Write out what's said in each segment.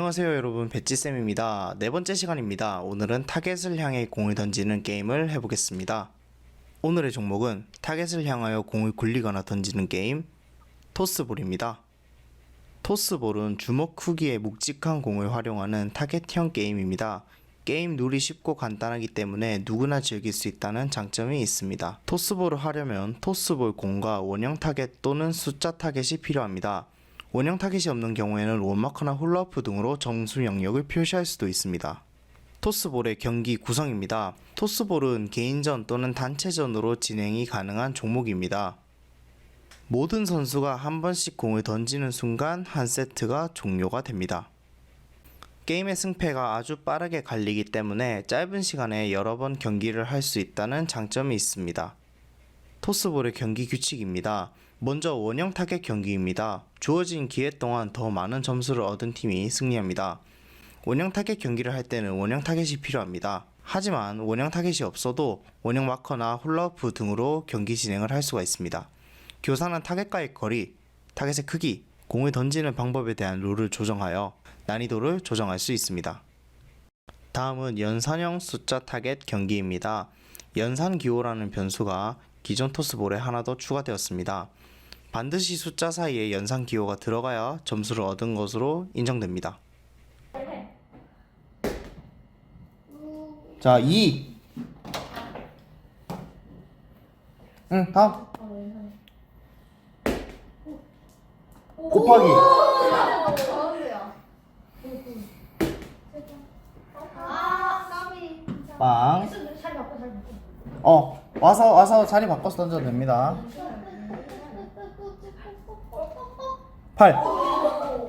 안녕하세요 여러분 배지쌤입니다. 네 번째 시간입니다. 오늘은 타겟을 향해 공을 던지는 게임을 해보겠습니다. 오늘의 종목은 타겟을 향하여 공을 굴리거나 던지는 게임 토스볼입니다. 토스볼은 주먹 크기의 묵직한 공을 활용하는 타겟형 게임입니다. 게임 룰이 쉽고 간단하기 때문에 누구나 즐길 수 있다는 장점이 있습니다. 토스볼을 하려면 토스볼 공과 원형 타겟 또는 숫자 타겟이 필요합니다. 원형 타겟이 없는 경우에는 원마커나 홀라프 등으로 점수 영역을 표시할 수도 있습니다. 토스볼의 경기 구성입니다. 토스볼은 개인전 또는 단체전으로 진행이 가능한 종목입니다. 모든 선수가 한 번씩 공을 던지는 순간 한 세트가 종료가 됩니다. 게임의 승패가 아주 빠르게 갈리기 때문에 짧은 시간에 여러 번 경기를 할 수 있다는 장점이 있습니다. 토스볼의 경기 규칙입니다. 먼저 원형 타겟 경기입니다. 주어진 기회 동안 더 많은 점수를 얻은 팀이 승리합니다. 원형 타겟 경기를 할 때는 원형 타겟이 필요합니다. 하지만 원형 타겟이 없어도 원형 마커나 홀라우프 등으로 경기 진행을 할 수가 있습니다. 교사는 타겟과의 거리, 타겟의 크기, 공을 던지는 방법에 대한 룰을 조정하여 난이도를 조정할 수 있습니다. 다음은 연산형 숫자 타겟 경기입니다. 연산 기호라는 변수가 기존 토스볼에 하나 더 추가되었습니다. 반드시 숫자 사이에 연산 기호가 들어가야 점수를 얻은 것으로 인정됩니다. 자, 2. 응, 다음. 곱하기. 아. 빵. 어, 와서 와서 자리 바꿔서 던져도 됩니다. 8.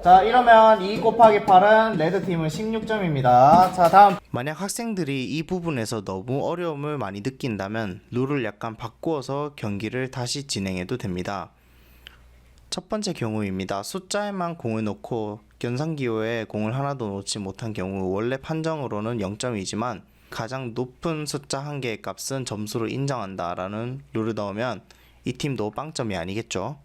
자, 이러면 2 곱하기 8은 레드팀은 16점입니다. 자, 다음. 만약 학생들이 이 부분에서 너무 어려움을 많이 느낀다면 룰을 약간 바꾸어서 경기를 다시 진행해도 됩니다. 첫 번째 경우입니다. 숫자에만 공을 넣고 연상기호에 공을 하나도 놓지 못한 경우 원래 판정으로는 0점이지만 가장 높은 숫자 한 개의 값은 점수로 인정한다 라는 룰을 넣으면 이 팀도 빵점이 아니겠죠.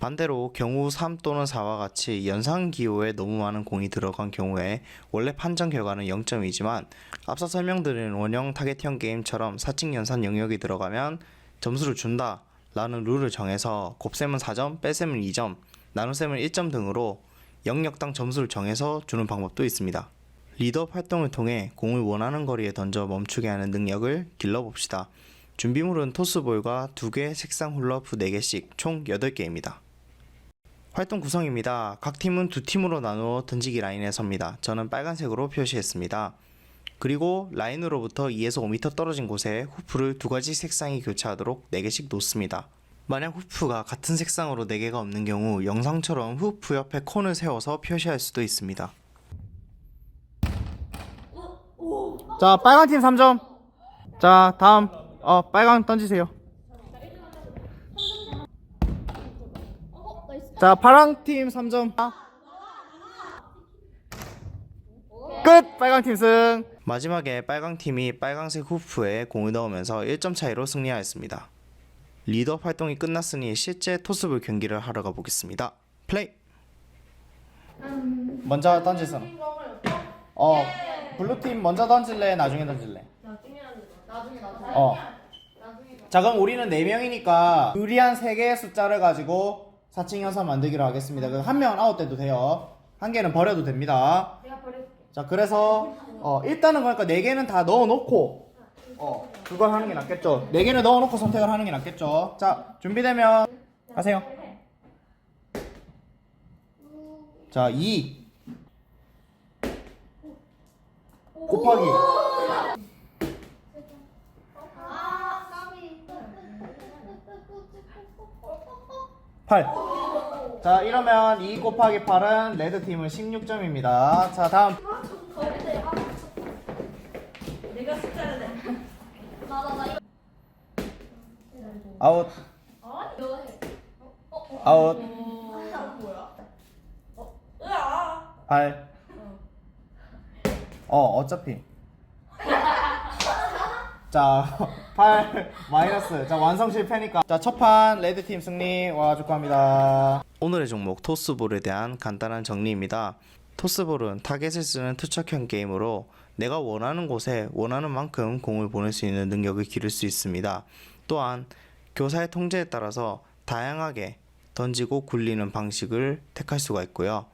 반대로 경우 3 또는 4와 같이 연상 기호에 너무 많은 공이 들어간 경우에 원래 판정 결과는 0점이지만 앞서 설명드린 원형 타겟형 게임처럼 사칙 연산 영역이 들어가면 점수를 준다 라는 룰을 정해서 곱셈은 4점, 뺄셈은 2점, 나눗셈은 1점 등으로 영역당 점수를 정해서 주는 방법도 있습니다. 리드업 활동을 통해 공을 원하는 거리에 던져 멈추게 하는 능력을 길러봅시다. 준비물은 토스볼과 2개, 색상 훌러프 4개씩 총 8개입니다. 활동 구성입니다. 각 팀은 두 팀으로 나누어 던지기 라인에 섭니다. 저는 빨간색으로 표시했습니다. 그리고 라인으로부터 2에서 5m 떨어진 곳에 후프를 두 가지 색상이 교차하도록 4개씩 놓습니다. 만약 후프가 같은 색상으로 4개가 없는 경우 영상처럼 후프 옆에 콘을 세워서 표시할 수도 있습니다. 자, 빨간 팀 3점. 자, 다음 어, 빨강 던지세요. 자, 파랑 팀 3점. 끝! 빨강 팀 승. 마지막에 빨강 팀이 빨강색 후프에 공을 넣으면서 1점 차이로 승리하였습니다. 리더 활동이 끝났으니 실제 토스볼 경기를 하러 가보겠습니다. 플레이. 먼저 던지세요. 어, 블루 팀 먼저 던질래? 나중에 던질래? 나중에. 어. 자 그럼 우리는 4명이니까 유리한 3개의 숫자를 가지고 사칭 연산 만들기로 하겠습니다. 그한 명은 아웃돼도 돼요. 한 개는 버려도 됩니다. 내가. 자 그래서 어 일단은 그러니까 4개는 다 넣어놓고 어 그걸 하는 게 낫겠죠. 4개를 넣어놓고 선택을 하는 게 낫겠죠. 자 준비되면 하세요. 자 2. 곱하기 아, 까비. 8. 자, 이러면 2 곱하기 8은 레드팀은 16점입니다. 자, 다음. 내가 숫자를 내. 나나 나 이거. 아웃. 아니 너 해. 아웃. 아, 뭐야? 어, 으아. 8. 어, 어차피. 자, 8 마이너스. 자, 완성 실패니까. 자, 첫판 레드팀 승리. 와, 축하합니다. 오늘의 종목 토스볼에 대한 간단한 정리입니다. 토스볼은 타겟을 쓰는 투척형 게임으로 내가 원하는 곳에 원하는 만큼 공을 보낼 수 있는 능력을 기를 수 있습니다. 또한 교사의 통제에 따라서 다양하게 던지고 굴리는 방식을 택할 수가 있고요.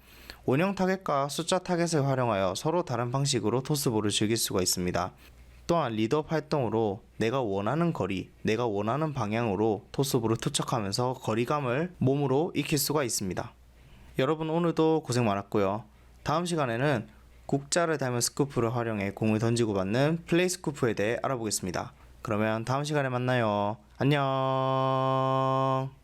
원형 타겟과 숫자 타겟을 활용하여 서로 다른 방식으로 토스볼을 즐길 수가 있습니다. 또한 리드업 활동으로 내가 원하는 거리, 내가 원하는 방향으로 토스볼을 투척하면서 거리감을 몸으로 익힐 수가 있습니다. 여러분 오늘도 고생 많았고요. 다음 시간에는 국자를 닮은 스쿠프를 활용해 공을 던지고 받는 플레이 스쿠프에 대해 알아보겠습니다. 그러면 다음 시간에 만나요. 안녕.